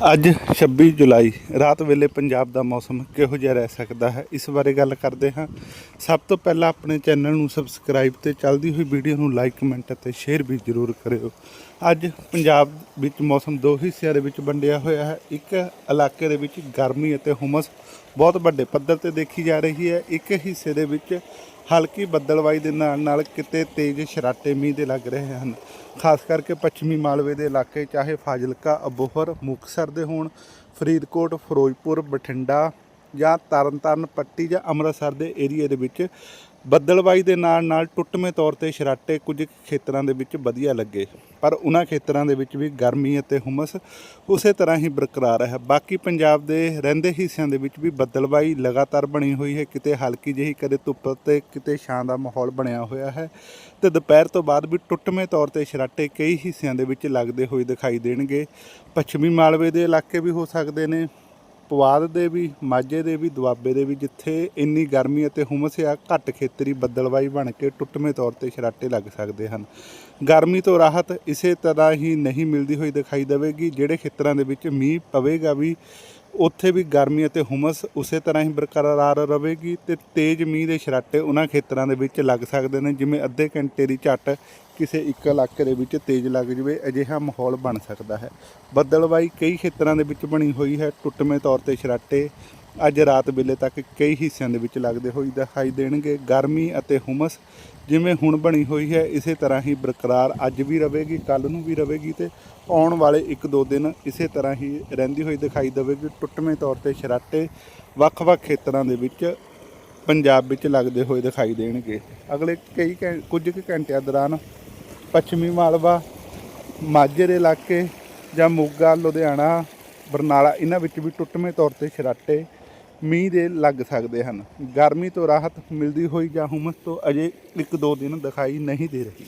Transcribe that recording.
ਅੱਜ 26 ਜੁਲਾਈ, ਰਾਤ ਵੇਲੇ ਪੰਜਾਬ ਦਾ ਮੌਸਮ ਕਿਹੋ ਜਿਹਾ ਰਹਿ ਸਕਦਾ ਹੈ? ਇਸ ਬਾਰੇ ਗੱਲ ਕਰਦੇ ਹਾਂ। ਸਭ ਤੋਂ ਪਹਿਲਾਂ ਆਪਣੇ ਚੈਨਲ ਨੂੰ ਸਬਸਕ੍ਰਾਈਬ ਤੇ ਚੱਲਦੀ ਹੋਈ ਵੀਡੀਓ ਨੂੰ ਲਾਈਕ ਕਮੈਂਟ ਅਤੇ ਸ਼ੇਅਰ ਵੀ ਜ਼ਰੂਰ ਕਰਿਓ। ਅੱਜ ਪੰਜਾਬ ਵਿੱਚ ਮੌਸਮ ਦੋ ਹਿੱਸਿਆਂ ਦੇ ਵਿੱਚ ਵੰਡਿਆ ਹੋਇਆ ਹੈ। ਇੱਕ ਇਲਾਕੇ ਦੇ ਵਿੱਚ ਗਰਮੀ ਅਤੇ ਹੁਮਸ ਬਹੁਤ ਵੱਡੇ ਪੱਧਰ ਤੇ ਦੇਖੀ ਜਾ ਰਹੀ ਹੈ। ਇੱਕ ਹਿੱਸੇ ਦੇ ਵਿੱਚ ਹਲਕੀ ਬੱਦਲਵਾਈ ਦੇ ਨਾਲ ਨਾਲ ਕਿਤੇ ਤੇਜ਼ ਸ਼ਰਾਟੇ ਮੀਂਹ ਦੇ ਲੱਗ ਰਹੇ ਹਨ। ਖਾਸ ਕਰਕੇ ਪੱਛਮੀ ਮਾਲਵੇ ਦੇ ਇਲਾਕੇ, ਚਾਹੇ ਫਾਜ਼ਿਲਕਾ, ਅਬੋਹਰ, ਮੁਕਤਸਰ ਦੇ ਹੋਣ, ਫਰੀਦਕੋਟ, ਫਿਰੋਜ਼ਪੁਰ, ਬਠਿੰਡਾ ਜਾਂ ਤਰਨਤਾਰਨ ਪੱਟੀ ਜਾਂ ਅੰਮ੍ਰਿਤਸਰ ਦੇ ਏਰੀਏ ਦੇ ਵਿੱਚ ਬੱਦਲਵਾਈ ਦੇ ਨਾਲ ਨਾਲ ਟੁੱਟਵੇਂ ਤੌਰ ਤੇ ਸ਼ਰਾਟੇ ਕੁਝ ਖੇਤਰਾਂ ਦੇ ਵਿੱਚ ਵਧੀਆ ਲੱਗੇ। ਪਰ ਉਹਨਾਂ ਖੇਤਰਾਂ ਦੇ ਵਿੱਚ ਵੀ ਗਰਮੀ ਅਤੇ ਹੁਮਸ ਉਸੇ ਤਰ੍ਹਾਂ ਹੀ ਬਰਕਰਾਰ ਹੈ। ਬਾਕੀ ਪੰਜਾਬ ਦੇ ਰਹਿੰਦੇ ਹਿੱਸਿਆਂ ਦੇ ਵਿੱਚ ਵੀ ਬੱਦਲਵਾਈ ਲਗਾਤਾਰ ਬਣੀ ਹੋਈ ਹੈ। ਕਿਤੇ ਹਲਕੀ ਜਿਹੀ, ਕਦੇ ਧੁੱਪ ਤੇ ਕਿਤੇ ਛਾਂ ਦਾ ਮਾਹੌਲ ਬਣਿਆ ਹੋਇਆ ਹੈ ਤੇ ਦੁਪਹਿਰ ਤੋਂ ਬਾਅਦ ਵੀ ਟੁੱਟਵੇਂ ਤੌਰ ਤੇ ਸ਼ਰਾਟੇ ਕਈ ਹਿੱਸਿਆਂ ਦੇ ਵਿੱਚ ਲੱਗਦੇ ਹੋਏ ਦਿਖਾਈ ਦੇਣਗੇ। ਪੱਛਮੀ ਮਾਲਵੇ ਦੇ ਇਲਾਕੇ ਵੀ ਹੋ ਸਕਦੇ ਨੇ। ਪਵਾਦ ਦੇ ਵੀ, ਮਾਝੇ ਦੇ ਵੀ, ਦੁਆਬੇ ਦੇ ਵੀ ਜਿੱਥੇ ਇੰਨੀ ਗਰਮੀ ਅਤੇ ਹੁਮਸ ਆ ਘੱਟ ਖੇਤਰੀ ਬੱਦਲਵਾਈ ਬਣ ਕੇ ਟੁੱਟਵੇਂ ਤੌਰ ਤੇ ਸ਼ਰਾਟੇ ਲੱਗ ਸਕਦੇ ਹਨ। ਗਰਮੀ ਤੋਂ ਰਾਹਤ ਇਸੇ ਤਰ੍ਹਾਂ ਹੀ ਨਹੀਂ ਮਿਲਦੀ ਹੋਈ ਦਿਖਾਈ ਦੇਵੇਗੀ, ਜਿਹੜੇ ਖੇਤਰਾਂ ਦੇ ਵਿੱਚ ਮੀਂਹ ਪਵੇਗਾ ਵੀ ਉੱਥੇ ਵੀ ਗਰਮੀ ਅਤੇ ਹੁਮਸ ਉਸੇ ਤਰ੍ਹਾਂ ਹੀ ਬਰਕਰਾਰ ਰਹੇਗੀ ਤੇ ਤੇਜ਼ ਮੀਂਹ ਦੇ ਸ਼ਰਾਟੇ ਉਹਨਾਂ ਖੇਤਰਾਂ ਦੇ ਵਿੱਚ ਲੱਗ ਸਕਦੇ ਨੇ, ਜਿਵੇਂ ਅੱਧੇ ਘੰਟੇ ਦੀ ਝੱਟ ਕਿਸੇ ਇੱਕ ਇਲਾਕੇ ਦੇ ਵਿੱਚ ਤੇਜ਼ ਲੱਗ ਜਵੇ, ਅਜਿਹਾ ਮਾਹੌਲ ਬਣ ਸਕਦਾ ਹੈ। ਬੱਦਲਵਾਈ ਕਈ ਖੇਤਰਾਂ ਦੇ ਵਿੱਚ ਬਣੀ ਹੋਈ ਹੈ। ਟੁੱਟਵੇਂ ਤੌਰ ਤੇ ਸ਼ਰਾਟੇ ਅੱਜ ਰਾਤ ਵੇਲੇ ਤੱਕ ਕਈ ਹਿੱਸਿਆਂ ਦੇ ਵਿੱਚ ਲੱਗਦੇ ਹੋਈ ਦਿਖਾਈ ਦੇਣਗੇ। ਗਰਮੀ ਅਤੇ ਹੁਮਸ ਜਿਵੇਂ ਹੁਣ ਬਣੀ ਹੋਈ ਹੈ, ਇਸੇ ਤਰ੍ਹਾਂ ਹੀ ਬਰਕਰਾਰ ਅੱਜ ਵੀ ਰਹੇਗੀ ਕੱਲ ਨੂੰ ਵੀ ਰਹੇਗੀ ਤੇ ਆਉਣ ਵਾਲੇ 1-2 ਦਿਨ ਇਸੇ ਤਰ੍ਹਾਂ ਹੀ ਰਹਿੰਦੀ ਹੋਈ ਦਿਖਾਈ ਦੇਵੇਗੀ। ਟੁੱਟਵੇਂ ਤੌਰ ਤੇ ਸ਼ਰਾਟੇ ਵੱਖ-ਵੱਖ ਖੇਤਰਾਂ ਦੇ ਵਿੱਚ ਪੰਜਾਬ ਵਿੱਚ ਲੱਗਦੇ ਹੋਏ ਦਿਖਾਈ ਦੇਣਗੇ। ਅਗਲੇ ਕਈ ਘੰ- ਕੁਝ ਕੁ ਘੰਟਿਆਂ ਦੌਰਾਨ ਪੱਛਮੀ ਮਾਲਵਾ ਮਾਝੇ ਇਲਾਕੇ ਜਾਂ ਮੋਗਾ, ਲੁਧਿਆਣਾ, ਬਰਨਾਲਾ, ਇਹਨਾਂ ਵਿੱਚ ਵੀ ਟੁੱਟਵੇਂ ਤੌਰ ਤੇ ਸ਼ਰਾਟੇ ਮੀਂਹ ਦੇ ਲੱਗ ਸਕਦੇ ਹਨ। ਗਰਮੀ ਤੋਂ ਰਾਹਤ ਮਿਲਦੀ ਹੋਈ ਜਾਂ ਹੁਮਸ ਤੋਂ ਅਜੇ ਇੱਕ ਦੋ ਦਿਨ ਦਿਖਾਈ ਨਹੀਂ ਦੇ ਰਹੀ।